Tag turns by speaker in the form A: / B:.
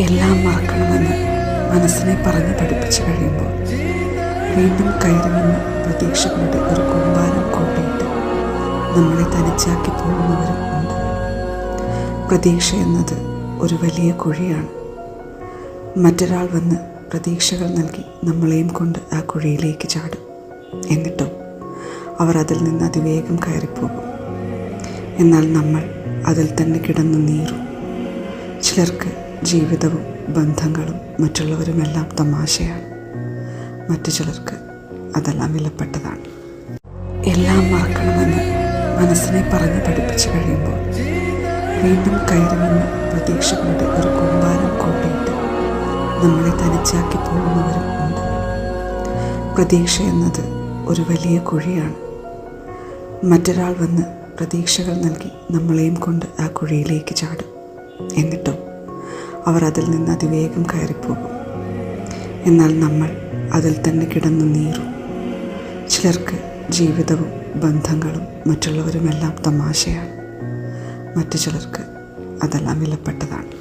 A: എല്ലാം മറക്കണമെന്ന് മനസ്സിനെ പറഞ്ഞ് പഠിപ്പിച്ചു കഴിയുമ്പോൾ വീണ്ടും കയറുമെന്ന് പ്രതീക്ഷകളുടെ ഒരു കൂമ്പാരം കോട്ടയിട്ട് നമ്മളെ തനിച്ചാക്കി പോകുന്നവരും ഉണ്ട്. പ്രതീക്ഷ എന്നത് ഒരു വലിയ കുഴിയാണ്. മറ്റൊരാൾ വന്ന് പ്രതീക്ഷകൾ നൽകി നമ്മളെയും കൊണ്ട് ആ കുഴിയിലേക്ക് ചാടും. എന്നിട്ടും അവർ അതിൽ നിന്ന് അതിവേഗം കയറിപ്പോകും. എന്നാൽ നമ്മൾ അതിൽ തന്നെ കിടന്നു നീറും. ചിലർക്ക് ജീവിതവും ബന്ധങ്ങളും മറ്റുള്ളവരുമെല്ലാം തമാശയാണ്. മറ്റു ചിലർക്ക് അതെല്ലാം വിലപ്പെട്ടതാണ്. എല്ലാം മറക്കണമെന്ന് മനസ്സിനെ പറഞ്ഞ് പഠിപ്പിച്ചു കഴിയുമ്പോൾ വീണ്ടും കയറുമെന്ന് പ്രതീക്ഷകളുടെ ഒരു കൂമ്പാരം കൂട്ടിയിട്ട് നമ്മളെ തനിച്ചാക്കി പോകുന്നവരും ഉണ്ട്. പ്രതീക്ഷ എന്നത് ഒരു വലിയ കുഴിയാണ്. മറ്റൊരാൾ വന്ന് പ്രതീക്ഷകൾ നൽകി നമ്മളെയും കൊണ്ട് ആ കുഴിയിലേക്ക് ചാടും. എന്നിട്ടും അവർ അതിൽ നിന്ന് അതിവേഗം കയറിപ്പോകും. എന്നാൽ നമ്മൾ അതിൽ തന്നെ കിടന്നു നീറും. ചിലർക്ക് ജീവിതവും ബന്ധങ്ങളും മറ്റുള്ളവരുമെല്ലാം തമാശയാണ്. മറ്റു ചിലർക്ക് അതെല്ലാം വിലപ്പെട്ടതാണ്.